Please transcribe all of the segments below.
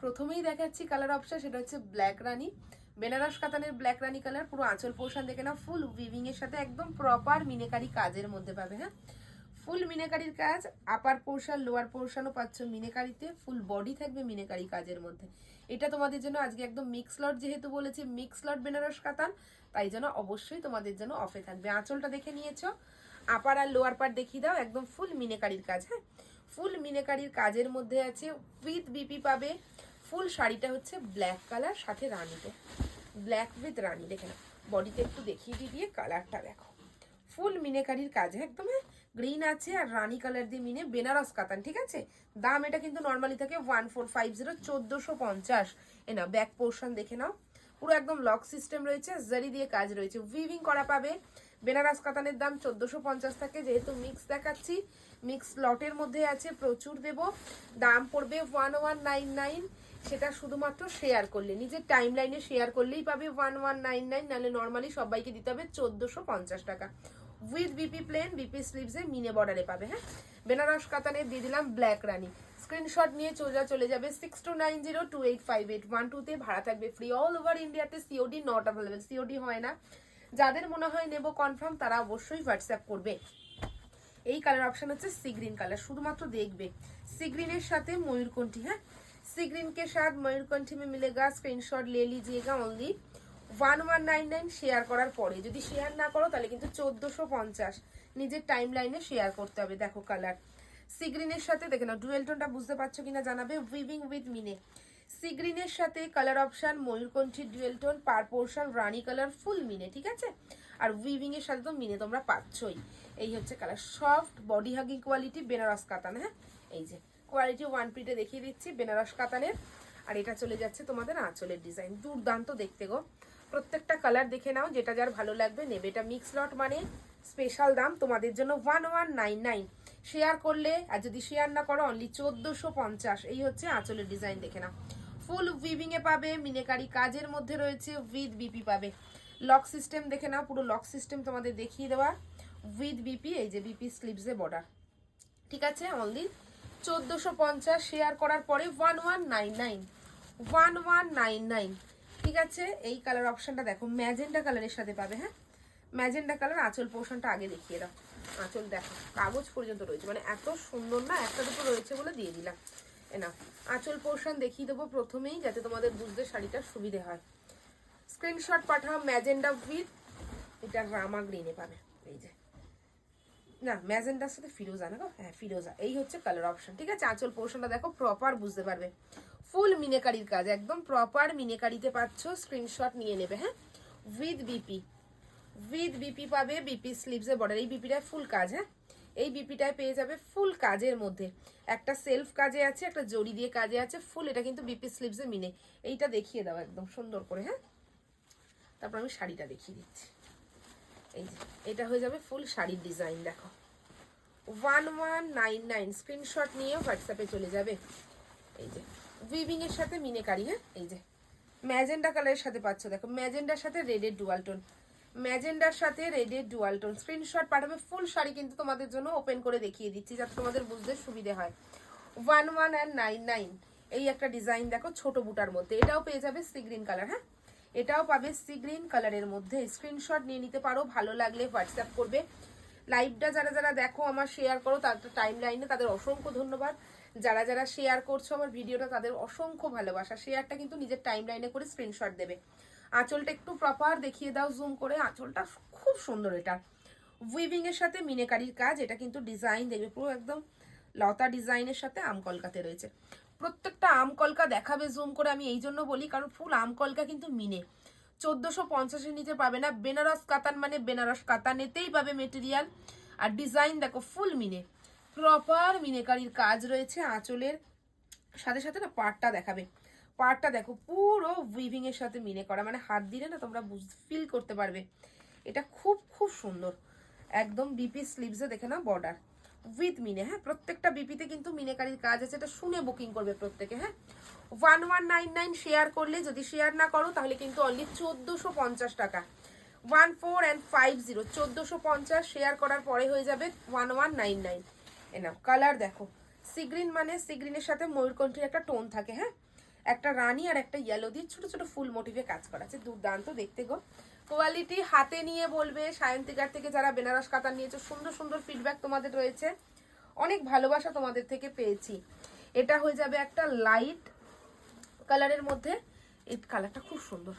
প্রথমেই দেখাচ্ছি colour option সেটা হচ্ছে ব্ল্যাক রানি। বেনারস কাতানের ব্ল্যাক রানি কালার পুরো আঁচল পোর্শন দেখে না ফুল উইভিং এর সাথে একদম প্রপার মিনেকারি কাজের মধ্যে পাবে হ্যাঁ? ফুল মিনেকারির কাজ আপার পোর্শন লোয়ার পোর্শনও পাচ্ছ মিনেকারিতে। ফুল বডি থাকবে মিনেকারি কাজের মধ্যে। এটা তোমাদের জন্য আজকে একদম মিক্স লট যেহেতু বলেছি মিক্স লট বেনারস কাতান, তাই জন্য অবশ্যই তোমাদের জন্য অফে থাকবে। আঁচলটা দেখে নিয়েছো। আপার আর লোয়ার পার্ট দেখিয়ে দাও, একদম ফুল মিনেকারির কাজ হ্যাঁ? ফুল মিনেকারির কাজের মধ্যে আছে উইথ বিপি পাবে। ফুল শাড়িটা হচ্ছে ব্ল্যাক কালার সাথে রানিতে। ব্ল্যাক উইথ রানি দেখে না বডিতে একটু দেখিয়ে দিয়ে দিয়ে কালারটা দেখো। ফুল মিনেকারির কাজ হ্যাঁ, একদম গ্রিন আছে আর রানি কালার দিয়ে মিনে বেনারস কাতান ঠিক আছে? দাম এটা কিন্তু নর্মালি থাকে ওয়ান ফোর ফাইভ জিরো চোদ্দোশো পঞ্চাশ। এ না ব্যাক পোর্শন দেখে নাও। পুরো একদম লক সিস্টেম রয়েছে জারি দিয়ে কাজ রয়েছে। উইভিং করা পাবে। বেনারস কাতানের দাম চোদ্দোশো পঞ্চাশ থাকে। যেহেতু মিক্স দেখাচ্ছি মিক্স লটের মধ্যে আছে প্রচুর দেব। দাম পড়বে ওয়ান ওয়ান নাইন নাইন সেটা শুধুমাত্র শেয়ার করলে। নিজের টাইম লাইনে শেয়ার করলেই পাবে ওয়ান ওয়ান নাইন নাইন নাহলে নর্মালি সবাইকে দিতে হবে চোদ্দোশো পঞ্চাশ টাকা। উইথ বিপি প্লেন বিপি স্লিভসে মিনে বর্ডারে পাবে হ্যাঁ? বেনারস, কাতানে দিয়ে দিলাম ব্ল্যাক রানি। স্ক্রিনশট নিয়ে চোজা চলে যাবে six two nine zero two eight five eight one টুতে ভাড়া থাকবে ফ্রি অল ওভার ইন্ডিয়াতে সিওডি নট অ্যাভেলেবেল সিওডি হয় না। যাদের মনে হয় নেব কনফার্ম তারা অবশ্যই হোয়াটসঅ্যাপ করবে। এই কালার অপশন হচ্ছে সি গ্রিন কালার শুধুমাত্র দেখবে। সি গ্রিনের সাথে ময়ূরকণ্ঠী হ্যাঁ? सी ग्रीन के साथ ময়ূরকণ্ঠী में मिलेगा স্ক্রিনশট ले लीजिएगा only one one nine nine share করার পরে যদি শেয়ার না করো তাহলে কিন্তু চোদ্দোশো পঞ্চাশ নিজের টাইম লাইনে শেয়ার করতে হবে দেখো কালার সি গ্রিনের সাথে দেখে নাও ডুয়েল টোনটা বুঝতে পারছো কিনা জানাবে উইভিং উইথ মিনে সি গ্রিনের সাথে কালার অপশন ময়ূরকণ্ঠী ডুয়েল টোন পার পোর্শন রানি কালার ফুল মিনে ঠিক আছে আর উইভিং এর সাথে তো মিনে তোমরা পাচ্ছই এই হচ্ছে colour soft body hugging quality Banaras কাতান হ্যাঁ এই যে কোয়ালিটি ওয়ান পিটে দেখিয়ে দিচ্ছি, বেনারস কাতানের। আর এটা চলে যাচ্ছে তোমাদের আঁচলের ডিজাইন দুর্দান্ত দেখতে গো। প্রত্যেকটা কালার দেখে নাও, যেটা যার ভালো লাগবে নেবে। এটা মিক্স লট মানে স্পেশাল দাম, তোমাদের জন্য one one nine nine share করলে, আর যদি শেয়ার না করো অনলি চোদ্দোশো পঞ্চাশ। এই হচ্ছে আঁচলের ডিজাইন দেখে নাও। ফুল উইভিং এ পাবে, মিনেকারি কাজের মধ্যে রয়েছে উইথ বিপি পাবে। লক সিস্টেম দেখে নাও, পুরো লক সিস্টেম তোমাদের দেখিয়ে দেওয়া। উইথ বিপি এই যে বিপি স্লিভসে বর্ডার ঠিক আছে অনলি চোদ্দোশো পঞ্চাশ শেয়ার করার পরে one one nine nine one one nine nine ঠিক আছে? এই কালার অপশনটা দেখো ম্যাজেন্ডা কালারের সাথে পাবে হ্যাঁ? ম্যাজেন্ডা কালার আঁচল পোর্শনটা আগে দেখিয়ে দাও। আঁচল দেখো, কাগজ পর্যন্ত রয়েছে মানে এত সুন্দর না, একটা দুটো রয়েছে বলে দিয়ে দিলাম। এ না আঁচল পোর্শন দেখিয়ে দেবো প্রথমেই, যাতে তোমাদের বুঝতে শাড়িটার সুবিধে হয়। স্ক্রিনশট পাঠাও ম্যাজেন্ডা উইথ এটা রামা গ্রিনে পাবে, এই যে। না ম্যাজেন্ডার সাথে ফিরোজা না হ্যাঁ ফিরোজা। এই হচ্ছে কালার অপশন ঠিক আছে? আঁচল পোর্শনটা দেখো প্রপার বুঝতে পারবে। ফুল মিনেকারির কাজ, একদম প্রপার মিনেকারিতে পাচ্ছ স্ক্রিনশট নিয়ে নেবে হ্যাঁ? উইথ বিপি উইথ বিপি পাবে বিপি স্লিভসে বর্ডার এই বিপিটায় ফুল কাজ হ্যাঁ? এই বিপিটায় পেয়ে যাবে ফুল কাজের মধ্যে। একটা সেলফ কাজে আছে, একটা জড়ি দিয়ে কাজে আছে ফুল এটা কিন্তু বিপি স্লিভসে মিনে। এইটা দেখিয়ে দাও একদম সুন্দর করে হ্যাঁ? তারপর আমি শাড়িটা দেখিয়ে দিচ্ছি। এই, এটা হয়ে যাবে ফুল শাড়ির ডিজাইন দেখো। One one nine nine screenshot নিয়ে হোয়াটসঅ্যাপে চলে যাবে। এই যে উইভিং এর সাথে মিনেকারি হ্যাঁ? এই যে ম্যাজেন্ডা কালারের সাথে পাচ্ছ, দেখো। ম্যাজেন্ডার সাথে রেডের ডুয়াল টোন ম্যাজেন্ডার সাথে রেডের ডুয়াল টোন স্ক্রিনশট পাঠাবে ফুল শাড়ি কিন্তু তোমাদের জন্য ওপেন করে দেখিয়ে দিচ্ছি, যাতে তোমাদের বুঝতে সুবিধে হয়। One one and nine nine এই একটা ডিজাইন দেখো, ছোট বুটার মধ্যে। এটাও পেয়ে যাবে সি গ্রিন কালার হ্যাঁ? এটাও পাবে সি গ্রিন কালারের মধ্যে। স্ক্রিনশট নিয়ে নিতে পারো, ভালো লাগলে হোয়াটসঅ্যাপ করবে। লাইভটা যারা যারা দেখো, আমার শেয়ার করো তাদের টাইম লাইনে তাদের অসংখ্য ধন্যবাদ। যারা যারা শেয়ার করছ আমার ভিডিওটা তাদের অসংখ্য ভালোবাসা। শেয়ারটা কিন্তু নিজের টাইম লাইনে করে স্ক্রিনশট দেবে। আঁচলটা একটু প্রপার দেখিয়ে দাও জুম করে। আঁচলটা খুব সুন্দর এটা। উইভিং এর সাথে মিনেকারির কাজ, এটা কিন্তু ডিজাইন দেবে পুরো একদম লতা ডিজাইনের সাথে, আম কলকাতে রয়েছে। প্রত্যেকটা আম কলকা দেখাবে জুম করে আমি এই জন্য বলি, কারণ ফুল আম কলকা কিন্তু মিনে। চোদ্দোশো পঞ্চাশের নিচে পাবে না, বেনারস কাতান মানে বেনারস কাতানেতেই পাবে মেটেরিয়াল আর ডিজাইন দেখো ফুল মিনে। প্রপার মিনেকারির কাজ রয়েছে আঁচলের। সাথে সাথে না পার্টটা দেখাবে। পার্টটা দেখো, পুরো উইভিং এর সাথে মিনে করা। মানে হাত দিলে না তোমরা ফিল করতে পারবে। এটা খুব খুব সুন্দর। একদম বিপি স্লিভসে দেখে না বর্ডার উইথ মিনে হ্যাঁ? প্রত্যেকটা বিপিতে কিন্তু মিনেকারির কাজ আছে। এটা শুনে বুকিং করবে প্রত্যেকে হ্যাঁ? One one nine nine share করলে যদি শেয়ার না করো, তাহলে কিন্তু অনলি চোদ্দোশো পঞ্চাশ টাকা। One four and five zero চোদ্দোশো পঞ্চাশ শেয়ার করার পরে হয়ে যাবে ওয়ান ওয়ান নাইন নাইন এনাম কালার দেখো। সিগ্রিন মানে সিগ্রিনের সাথে ময়ূরকণ্ঠীর একটা টোন থাকে হ্যাঁ? একটা রানি আর একটা ইয়েলো দিয়ে ছোট ছোট ফুল মোটিভে কাজ করা আছে। দুর্দান্ত দেখতে গো। কোয়ালিটি হাতে নিয়ে বলবে। সায়ন্তিকার থেকে যারা বেনারস, কাতার নিয়েছে, সুন্দর সুন্দর ফিডব্যাক তোমাদের রয়েছে। অনেক ভালোবাসা তোমাদের থেকে পেয়েছি। এটা হয়ে যাবে একটা লাইট কালারের মধ্যে। এই কালারটা খুব সুন্দর।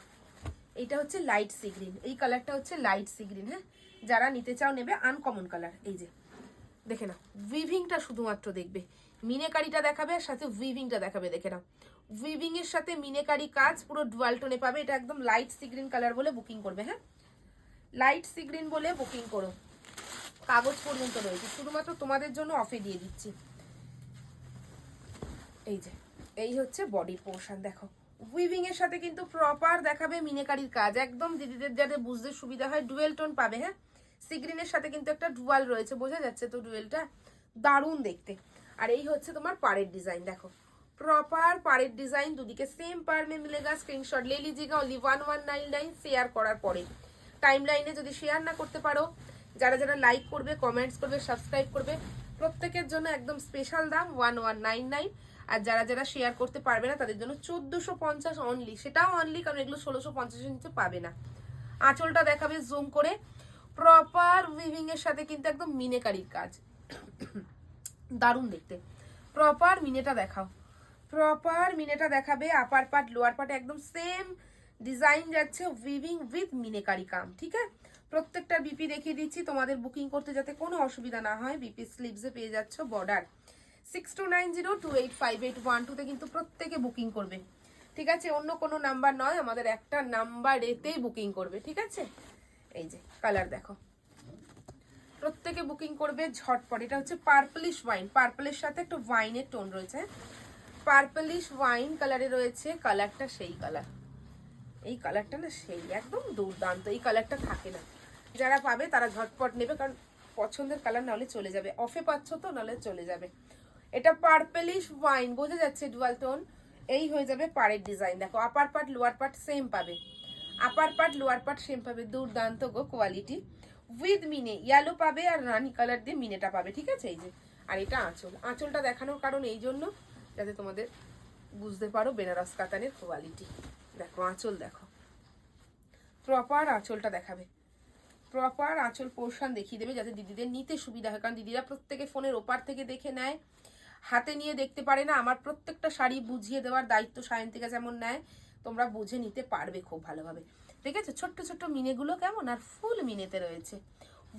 এইটা হচ্ছে লাইট সি গ্রিন এই কালারটা হচ্ছে লাইট সি গ্রিন হ্যাঁ? যারা নিতে চাও নেবে আনকমন কালার এই যে, দেখে নাও। উইভিংটা শুধুমাত্র দেখবে। মিনেকারিটা দেখাবে আর সাথে উইভিংটা দেখাবে, দেখে নাও। উইভিং এর সাথে মিনেকারি কাজ, পুরো ডুয়াল টোনে পাবে। এটা একদম লাইট সি গ্রিন কালার বলে বুকিং করবে হ্যাঁ? লাইট সি গ্রিন বলে বুকিং করো। কাগজ পর্যন্ত রয়েছে। শুধুমাত্র তোমাদের জন্য অফে দিয়ে দিচ্ছি। এই যে, এই হচ্ছে বডির পোর্শন দেখো। উইভিং এর সাথে কিন্তু প্রপার দেখাবে মিনেকারির কাজ। একদম দিদিদের যাতে বুঝতে সুবিধা হয় ডুয়েল টোন পাবে হ্যাঁ? সিগ্রিনের সাথে কিন্তু একটা ডুয়াল রয়েছে, বোঝা যাচ্ছে তো ডুয়েলটা দারুণ দেখতে। আর এই হচ্ছে তোমার পাড়ের ডিজাইন দেখো। প্রপার পাড়ের ডিজাইন দুদিকে সেম পার মে মিলেগা স্ক্রিনশট লে লিজিয়েগা only one one nine nine share করার পরে। টাইম লাইনে যদি শেয়ার না করতে পারো, যারা যারা লাইক করবে কমেন্টস করবে সাবস্ক্রাইব করবে, প্রত্যেকের জন্য একদম স্পেশাল দাম ওয়ান ওয়ান নাইন নাইন আর যারা যারা শেয়ার করতে পারবে না, তাদের জন্য চোদ্দোশো পঞ্চাশ অনলি সেটাও অনলি কারণ এগুলো ষোলোশো পঞ্চাশের নিচে পাবে না। আঁচলটা দেখাবে জুম করে। প্রপার উইভিং এর সাথে কিন্তু একদম মিনেকারির কাজ। দারুণ দেখতে। প্রপার মিনেটা দেখাও। প্রপার মিনেটা দেখাবে আপার পার্ট লোয়ার পার্ট একদম সেম ডিজাইন যাচ্ছে উইভিং উইথ মিনেকারি কাম, ঠিক আছে? প্রত্যেকটা বিপি দেখিয়ে দিচ্ছি, তোমাদের বুকিং করতে যাতে কোনো অসুবিধা না হয় বিপি স্লিভসে পেয়ে যাচ্ছ border six two nine zero two eight five eight one টুতে কিন্তু প্রত্যেকে বুকিং করবে, ঠিক আছে? অন্য কোনো নাম্বার নয়, আমাদের একটা নাম্বার এতেই বুকিং করবে, ঠিক আছে? এই যে কালার দেখো। প্রত্যেকে বুকিং করবে ঝটপট, এটা হচ্ছে পার্পলিশ ওয়াইন পার্পলের সাথে একটু ওয়াইনের টোন রয়েছে পার্পলিশ ওয়াইন কালারে রয়েছে কালারটা সেই কালার এই কালারটা না সেই, একদম দুর্দান্ত, এই কালারটা থাকে না। যারা পাবে তারা ঝটপট নেবে, কারণ পছন্দের কালার নাহলে চলে যাবে। অফে পাচ্ছ তো, নাহলে চলে যাবে। এটা পার্পলিশ ওয়াইন বোঝা যাচ্ছে ডুয়াল টোন এই হয়ে যাবে পাড়ের ডিজাইন দেখো upper part lower part same পাবে। Upper part lower part same পাবে। দুর্দান্ত গো কোয়ালিটি উইথ মিনে ইয়েলো পাবে আর রানি কালার দিয়ে মিনেটা পাবে, ঠিক আছে? এই যে, আর এটা আঁচল। আঁচলটা দেখানোর কারণ এই জন্য। যাতে তোমাদের বুঝতে পারো বেনারস কাতানের কোয়ালিটি দেখো, আঁচল দেখো। প্রপার আঁচলটা দেখাবে। প্রপার আঁচল পোর্শন দেখিয়ে দেবে যাতে দিদিদের নিতে সুবিধা হয়। কারণ দিদিরা প্রত্যেকে ফোনের ওপার থেকে দেখে নেয়। হাতে নিয়ে দেখতে পারে না। আমার প্রত্যেকটা শাড়ি বুঝিয়ে দেওয়ার দায়িত্ব সায়ন্তিকা যেমন নেয়, তোমরা বুঝে নিতে পারবে খুব ভালোভাবে। ঠিক আছে ছোট্ট ছোট্ট মিনেগুলো কেমন? আর ফুল মিনেতে রয়েছে।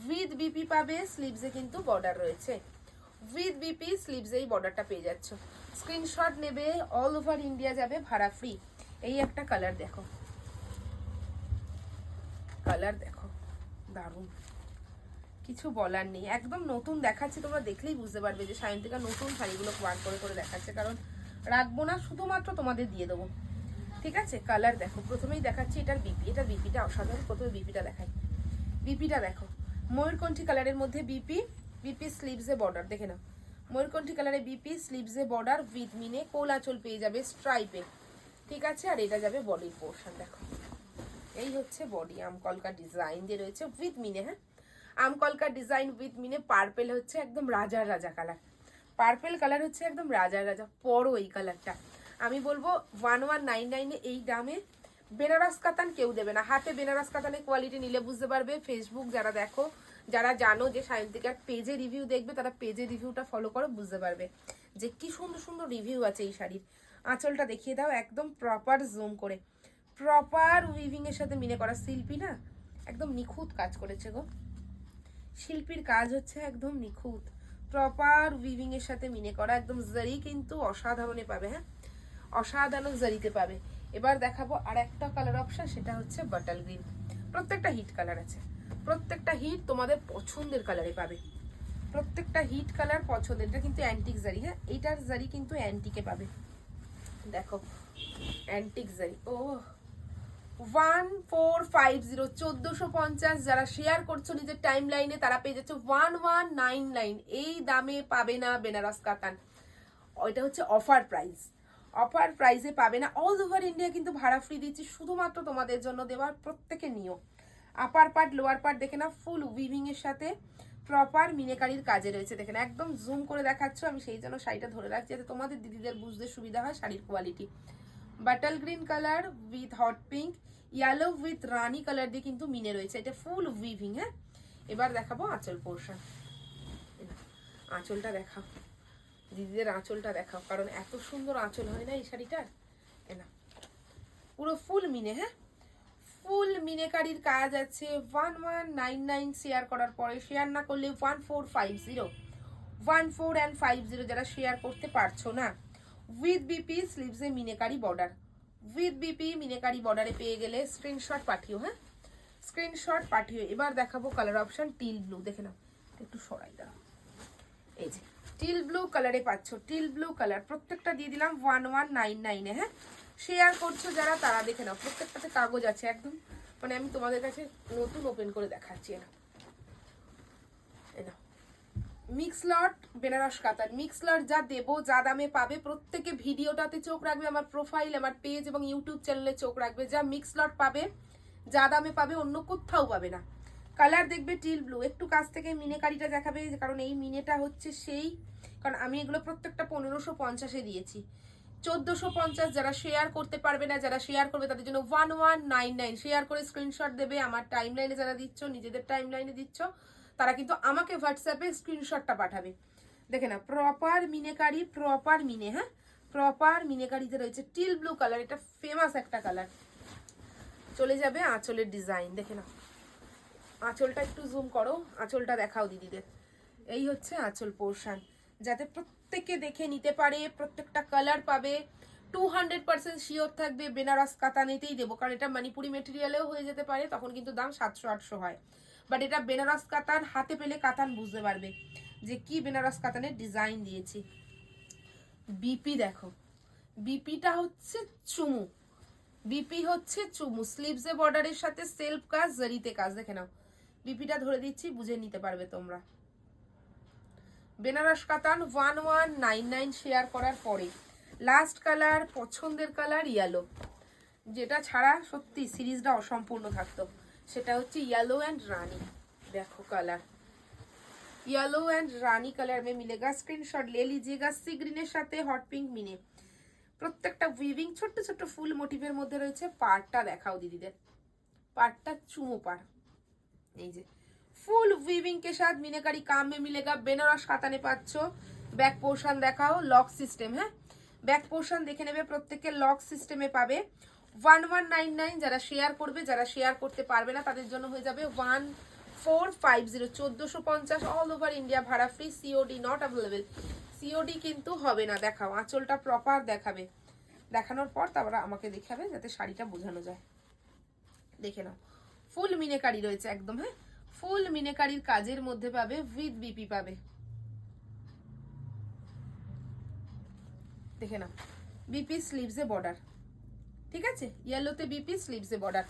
উইথ বিপি পাবে স্লিভসে কিন্তু বর্ডার রয়েছে। উইথ বিপি স্লিভসে এই বর্ডারটা পেয়ে যাচ্ছ। স্ক্রিনশট নেবে অল ওভার ইন্ডিয়া যাবে, ভাড়া ফ্রি এই একটা কালার দেখো। কালার দেখো। দারুণ। কিছু বলার নেই। একদম নতুন দেখাচ্ছে, তোমরা দেখলেই বুঝতে পারবে যে সায়ন্তিকা নতুন শাড়িগুলো বার করে করে দেখাচ্ছে। কারণ রাখব না, শুধুমাত্র তোমাদের দিয়ে দেবো। ঠিক আছে? কালার দেখো। প্রথমেই দেখাচ্ছি এটার বিপি এটার বিপিটা অসাধারণ। প্রথমে বিপিটা দেখাই। বিপিটা দেখো। ময়ূরকণ্ঠী কালারের মধ্যে বিপি বিপি স্লিভসে বর্ডার দেখে নাও। ময়ূরকণ্ঠী কালারে বিপি স্লিভসে বর্ডার উইথ মিনে কোলাচল পেয়ে যাবে স্ট্রাইপে ঠিক আছে? আর এটা যাবে বডির পোর্শন দেখো। এই হচ্ছে বডি আমকলকা ডিজাইন দিয়ে রয়েছে উইথ মিনে হ্যাঁ? আমকলকা ডিজাইন উইথ মিনে পার্পেল হচ্ছে একদম রাজার রাজা কালার পার্পেল কালার হচ্ছে একদম রাজার রাজা, পরো এই কালারটা আমি বলব ওয়ান ওয়ান নাইন নাইনে এই দামে বেনারস কাতান কেউ দেবে না। হাতে বেনারস কাতানের কোয়ালিটি নিলে বুঝতে পারবে। ফেসবুক যারা দেখো যারা জানো যে সায়ন্তিকার পেজে রিভিউ দেখবে, তারা পেজে রিভিউটা ফলো করো, বুঝতে পারবে যে কি সুন্দর সুন্দর রিভিউ আছে এই শাড়ির। আঁচলটা দেখিয়ে দাও, একদম প্রপার জুম করে। প্রপার উইভিং এর সাথে মিনে করা শিল্পী না, একদম নিখুঁত কাজ করেছে গো। শিল্পীর কাজ হচ্ছে একদম নিখুঁত। প্রপার উইভিং এর সাথে মিনে করা, একদম জারি কিন্তু অসাধারণে পাবে হ্যাঁ? অসাধারণ জারিতে পাবে। এবার দেখাবো আর একটা কালার অপশন সেটা হচ্ছে বাটাল গ্রিন প্রত্যেকটা হিট কালার আছে। প্রত্যেকটা হিট তোমাদের পছন্দের কালারে পাবে। প্রত্যেকটা হিট কালার পছন্দের, এটা কিন্তু অ্যান্টিক জারি হ্যাঁ? এইটার জারি কিন্তু অ্যান্টিকে পাবে। দেখো অ্যান্টিক জারি ও ওয়ান ফোর ফাইভ জিরো চোদ্দোশো পঞ্চাশ যারা শেয়ার করছ নিজের টাইম লাইনে তারা পেয়ে যাচ্ছে ওয়ান ওয়ান নাইন নাইন এই দামে পাবে না বেনারস, কাতান। ওইটা হচ্ছে অফার প্রাইস অফার প্রাইসে পাবে না। অল ওভার ইন্ডিয়া কিন্তু ভাড়া ফ্রি দিচ্ছি, শুধুমাত্র তোমাদের জন্য দেওয়ার প্রত্যেকে নিও আপার পার্ট লোয়ার পার্ট দেখে না ফুল উইভিং এর সাথে প্রপার মিনেকারির কাজে রয়েছে। দেখেন একদম জুম করে দেখাচ্ছ, আমি সেই জন্য শাড়িটা ধরে রাখছি যাতে তোমাদের দিদিদের বুঝতে সুবিধা হয় শাড়ির quality bottle green colour with hot pink yellow with Rani colour দিয়ে কিন্তু মিনে রয়েছে। এটা ফুল উইভিং হ্যাঁ? এবার দেখাবো আঁচল পোর্শন আঁচলটা দেখাও। দিদিদের আঁচলটা দেখাও, কারণ এত সুন্দর আঁচল হয় না এই শাড়িটার? এ না পুরো ফুল মিনে হ্যাঁ? ফুল মিনেকারির কাজ আছে one one nine nine share করার পরে শেয়ার না করলে one four five zero one four and five zero যারা শেয়ার করতে পারছ না উইথ বিপি স্লিভসে মিনেকারি বর্ডার উইথ বিপি মিনেকারি বর্ডারে পেয়ে গেলে স্ক্রিনশট পাঠিও হ্যাঁ? স্ক্রিনশট পাঠিও। এবার দেখাবো কালার অপশন টিল ব্লু দেখে নাও, একটু সরাই দাও। এই যে টিল ব্লু কালারে পাচ্ছ টিল ব্লু কালার প্রত্যেকটা দিয়ে দিলাম ওয়ান ওয়ান নাইন নাইনে হ্যাঁ? শেয়ার করছ যারা, তারা দেখে নাও। প্রত্যেকটাতে কাগজ আছে একদম। মানে আমি তোমাদের কাছে নতুন ওপেন করে দেখাচ্ছি না মিক্স লট বেনারস কাতার মিক্স লট যা দেবো, যা দামে পাবে, প্রত্যেকে ভিডিওটাতে চোখ রাখবে, আমার প্রোফাইল আমার পেজ এবং ইউটিউব চ্যানেলে চোখ রাখবে। যা মিক্স লট পাবে, যা দামে পাবে, অন্য কোথাও পাবে না। কালার দেখবে টিল ব্লু একটু কাছ থেকে মিনেকারিটা দেখাবে, কারণ এই মিনেটা হচ্ছে সেই, কারণ আমি এগুলো প্রত্যেকটা পনেরোশো পঞ্চাশে দিয়েছি। চোদ্দোশো পঞ্চাশ যারা শেয়ার করতে পারবে না, যারা শেয়ার করবে তাদের জন্য one one nine nine share করে স্ক্রিনশট দেবে, আমার টাইম লাইনে যারা দিচ্ছ, নিজেদের টাইম লাইনে দিচ্ছ, তারা কিন্তু আমাকে হোয়াটসঅ্যাপে স্ক্রিনশটটা পাঠাবে। দেখে না প্রপার মিনেকারি প্রপার মিনে হ্যাঁ? প্রপার মিনেকারিতে রয়েছে টিল ব্লু কালার এটা ফেমাস একটা কালার চলে যাবে আঁচলের ডিজাইন দেখে না আঁচলটা একটু জুম করো, আঁচলটা দেখাও দিদিদের। এই হচ্ছে আঁচল পোর্শন যাতে দেখে নিতে পারে, প্রত্যেকটা কালার পাবে। টু হান্ড্রেড পার্সেন্ট শিওর থাকবে, বেনারস, কাতানেতেই দেবো। কারণ এটা মণিপুরি মেটেরিয়ালেও হয়ে যেতে পারে, তখন কিন্তু দাম সাতশো, আটশো হয়। বাট এটা বেনারস কাতান, হাতে পেলে কাতান বুঝতে পারবে যে কি বেনারস কাতানের ডিজাইন দিয়েছি। বিপি দেখো। বিপিটা হচ্ছে চুমু। বিপি হচ্ছে চুমু। স্লিভসে বর্ডারের সাথে সেলফ কাজ, জারিতে কাজ। দেখে নাও। বিপিটা ধরে দিচ্ছি, বুঝে নিতে পারবে তোমরা। বেনারস কাতান one one nine nine share করার পরে লাস্ট কালার পছন্দের কালার ইয়েলো যেটা ছাড়া সত্যি সিরিজটা অসম্পূর্ণ থাকতো সেটা হচ্ছে ইয়েলো অ্যান্ড রানি দেখো colour yellow and Rani colour में मिलेगा स्क्रीनशॉट ले लीजिएगा সি গ্রিনের সাথে হট পিঙ্ক মিনে প্রত্যেকটা উইভিং ছোট্ট ছোট্ট ফুল মোটিভের মধ্যে রয়েছে পাড়টা দেখাও দিদিদের পাড়টা চুমো পাড় এই যে ফুল উইভিং কে সাথ মিনেকারি কামে মিলেগা বেনারস কাতানে পাচ্ছ। ব্যাক পোর্শন দেখাও লক সিস্টেম হ্যাঁ? ব্যাক পোর্শন দেখে নেবে, প্রত্যেককে লক সিস্টেমে পাবে। ওয়ান ওয়ান নাইন নাইন যারা শেয়ার করবে, যারা শেয়ার করতে পারবে না, তাদের জন্য হয়ে যাবে ওয়ান ফোর ফাইভ জিরো চোদ্দোশো পঞ্চাশ অল ওভার ইন্ডিয়া ভাড়া free COD not available COD কিন্তু হবে না, দেখাও, আঁচলটা প্রপার দেখাবে। দেখানোর পর তারপরে আমাকে দেখাবে, যাতে শাড়িটা বোঝানো যায়। দেখে নাও ফুল মিনেকারি রয়েছে একদম হ্যাঁ? ফুল মিনেকারির কাজের মধ্যে পাবে উইথ বিপি পাবে। দেখে নাও। বিপি স্লিভসে বর্ডার ঠিক আছে? ইয়েলোতে বিপি স্লিভসে বর্ডার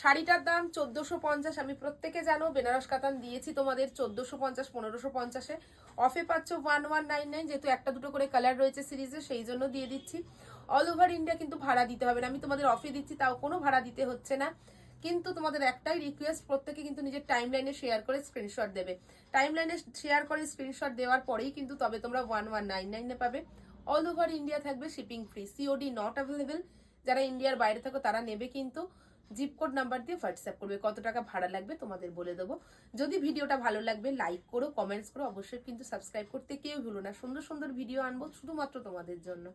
শাড়িটার দাম চোদ্দোশো পঞ্চাশ, আমি প্রত্যেকে জানো, বেনারস কাতান দিয়েছি তোমাদের চোদ্দোশো পঞ্চাশ, পনেরোশো পঞ্চাশে। অফে পাচ্ছ ওয়ান ওয়ান নাইন নাইন যেহেতু একটা দুটো করে কালার রয়েছে সিরিজে সেই জন্য দিয়ে দিচ্ছি। অল ওভার ইন্ডিয়া কিন্তু ভাড়া দিতে হবে না। আমি তোমাদের অফে দিচ্ছি, তাও কোনো ভাড়া দিতে হচ্ছে না। কিন্তু তোমাদের একটাই রিকোয়েস্ট প্রত্যেকে কিন্তু নিজের টাইম লাইনে শেয়ার করে স্ক্রিনশট দেবে। টাইম লাইনে শেয়ার করে স্ক্রিনশট দেওয়ার পরেই কিন্তু তবে তোমরা ওয়ান ওয়ান নাইন নাইনে পাবে। অল ওভার ইন্ডিয়া থাকবে shipping free COD not available যারা ইন্ডিয়ার বাইরে থাকো, তারা নেবে কিন্তু জিপ কোড নাম্বার দিয়ে হোয়াটসঅ্যাপ করবে, কত টাকা ভাড়া লাগবে তোমাদের বলে দেবো। যদি ভিডিওটা ভালো লাগবে লাইক করো কমেন্টস করো, অবশ্যই কিন্তু সাবস্ক্রাইব করতে কেউ ভুলো না। সুন্দর সুন্দর ভিডিও আনব শুধুমাত্র তোমাদের জন্য।